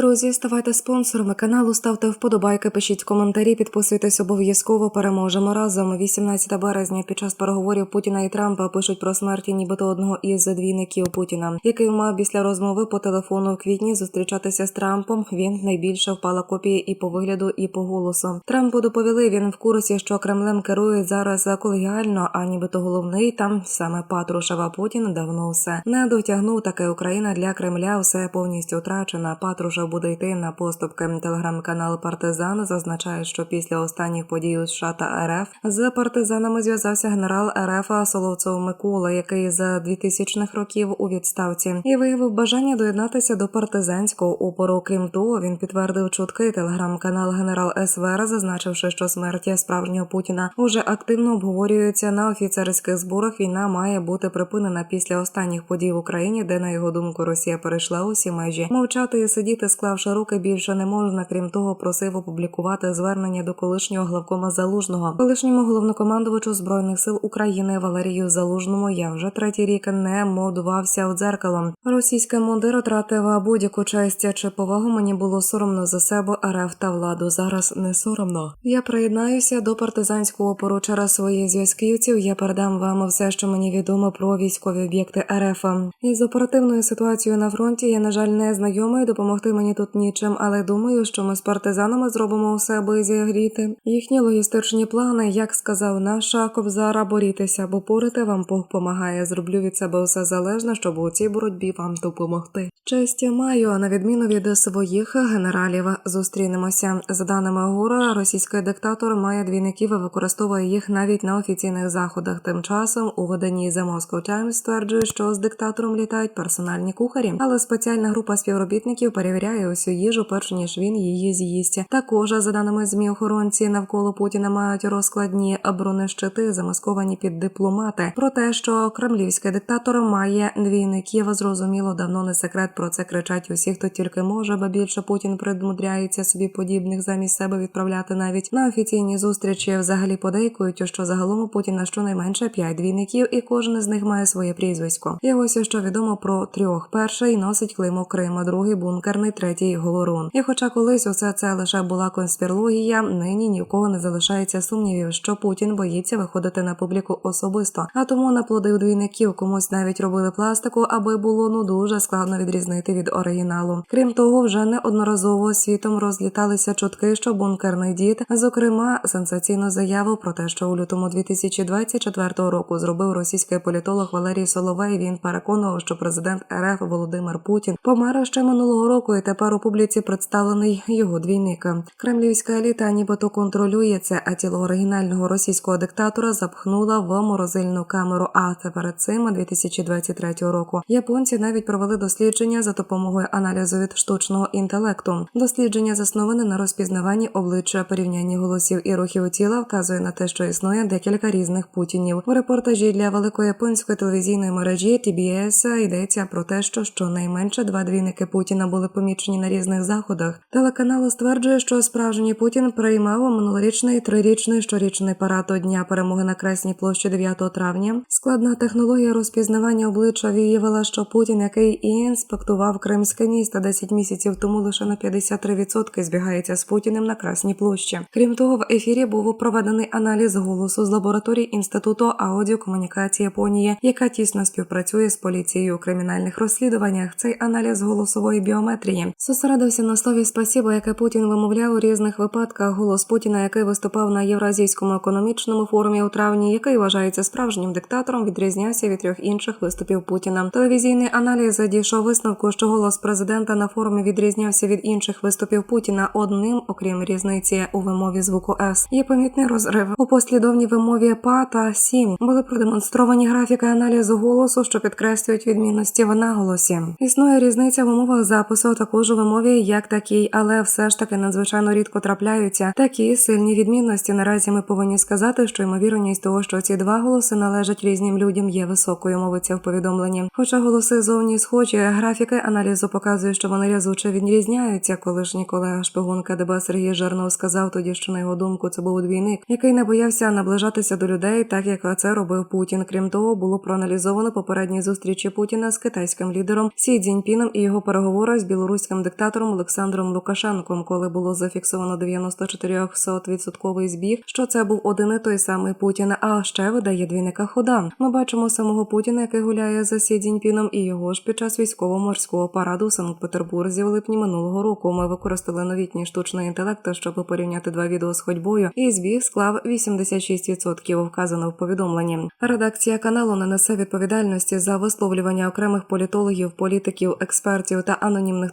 Друзі, ставайте спонсорами каналу, ставте вподобайки, пишіть коментарі, підписуйтесь обов'язково. Переможемо разом. 18 березня під час переговорів Путіна і Трампа пишуть про смерті нібито одного із двійників Путіна, який мав після розмови по телефону в квітні зустрічатися з Трампом. Він найбільше впала копії і по вигляду, і по голосу. Трампу доповіли він в курсі, що Кремлем керує зараз колегіально, а нібито головний там саме Патрушева. Путін давно все не дотягнув. Таке Україна для Кремля все повністю втрачена. Патрушев буде йти на поступки. Телеграм-канал Партизан зазначає, що після останніх подій у США та РФ з партизанами зв'язався генерал РФ Соловцов Микола, який за 2000-х років у відставці, і виявив бажання доєднатися до партизанського опору. Крім того, він підтвердив чутки. Телеграм-канал Генерал СВР, зазначивши, що смерть справжнього Путіна уже активно обговорюється на офіцерських зборах. Війна має бути припинена після останніх подій в Україні, де на його думку Росія перейшла усі межі. Мовчати і сидіти, склавши руки, більше не можна. Крім того, просив опублікувати звернення до колишнього главкома залужного, колишньому головнокомандувачу збройних сил України Валерію Залужному. Я вже третій рік не модувався у дзеркалом. Російський мундир втратив будь-яку честь чи повагу. Мені було соромно за себе, РФ та владу. Зараз не соромно. Я приєднаюся до партизанського опору через своїх зв'язківців. Я передам вам все, що мені відомо про військові об'єкти РФ. Із оперативною ситуацією на фронті я на жаль не знайомий. Допомогти мені тут нічим, але думаю, що ми з партизанами зробимо усе, аби зігріти їхні логістичні плани. Як сказав наша Кобзара, борітеся, бо порити вам Бог помагає. Зроблю від себе все залежне, щоб у цій боротьбі вам допомогти. Честь маю, а на відміну від своїх генералів, зустрінемося. За даними ГУРа, російський диктатор має двійників і використовує їх навіть на офіційних заходах. Тим часом у виданні The Moscow Times стверджує, що з диктатором літають персональні кухарі, але спеціальна група співробітників перевіряє усю їжу, перш ніж він її з'їсть. Також за даними змі охоронці навколо Путіна мають розкладні бронещити, замасковані під дипломати. Про те, що кремлівський диктатор має двійників, зрозуміло, давно не секрет. Про це кричать усі, хто тільки може, бо більше Путін примудряється собі подібних замість себе відправляти навіть на офіційні зустрічі. Взагалі подейкують, що загалом у Путіна щонайменше п'ять двійників, і кожен з них має своє прізвисько. І ось що відомо про трьох. Перший носить клеймо Крима, другий бункерний, третій говорун. І хоча колись усе це лише була конспірологія, нині ні в кого не залишається сумнівів, що Путін боїться виходити на публіку особисто, а тому наплодив двійників комусь навіть робили пластику, аби було ну дуже складно відрізнити від оригіналу. Крім того, вже неодноразово світом розліталися чутки, що бункерний дід, зокрема, сенсаційну заяву про те, що у лютому 2024 року зробив російський політолог Валерій Соловей. Він переконував, що президент РФ Володимир Путін помер ще минулого року, і тепер у публіці представлений його двійник. Кремлівська еліта нібито контролює це, а тіло оригінального російського диктатора запхнула в морозильну камеру. А це перед цим 2023 року. Японці навіть провели дослідження за допомогою аналізу від штучного інтелекту. Дослідження засноване на розпізнаванні обличчя порівнянні голосів і рухів тіла, вказує на те, що існує декілька різних путінів. У репортажі для великої японської телевізійної мережі TBS йдеться про те, що щонайменше два двійники Путіна були помічені на різних заходах. Телеканал стверджує, що справжній Путін приймав минулорічний трирічний щорічний парад до дня перемоги на Красній площі 9 травня. Складна технологія розпізнавання обличчя виявила, що Путін, який і інспектував Кримське місто 10 місяців тому, лише на 53% збігається з Путіним на Красній площі. Крім того, в ефірі був проведений аналіз голосу з лабораторії інституту аудіокомунікації Японії, яка тісно співпрацює з поліцією у кримінальних розслідуваннях. Цей аналіз голосової біометрії зосередився на слові спасіба, яке Путін вимовляв у різних випадках. Голос Путіна, який виступав на євразійському економічному форумі у травні, який вважається справжнім диктатором, відрізнявся від трьох інших виступів Путіна. Телевізійний аналіз дійшов висновку, що голос президента на форумі відрізнявся від інших виступів Путіна одним, окрім різниці у вимові звуку С. Є помітний розрив у послідовній вимові ПА та СІМ були продемонстровані графіки аналізу голосу, що підкреслюють відмінності в наголосі. Існує різниця в умовах запису, також у вимові як такій, але все ж таки надзвичайно рідко трапляються такі сильні відмінності. Наразі ми повинні сказати, що ймовірність того, що ці два голоси належать різним людям, є високою. Мовиться в повідомленні. Хоча голоси зовні схожі, графіки аналізу показують, що вони рязуче відрізняються. Колишній колега шпигун КДБ Сергій Жернов сказав тоді, що на його думку це був двійник, який не боявся наближатися до людей, так як це робив Путін. Крім того, було проаналізовано попередні зустрічі Путіна з китайським лідером Сі Цзіньпіном і його переговори з білоруським білоруським диктатором Олександром Лукашенком, коли було зафіксовано 94% збіг, що це був один і той самий Путін. А ще видає двійника хода. Ми бачимо самого Путіна, який гуляє за Сі Цзіньпіном, і його ж під час військово-морського параду у Санкт-Петербурзі в липні минулого року. Ми використали новітній штучний інтелект, щоб порівняти два відео з ходьбою, і збіг склав 86%, вказано в повідомленні. Редакція каналу не несе відповідальності за висловлювання окремих політологів, політиків, експертів та анонімних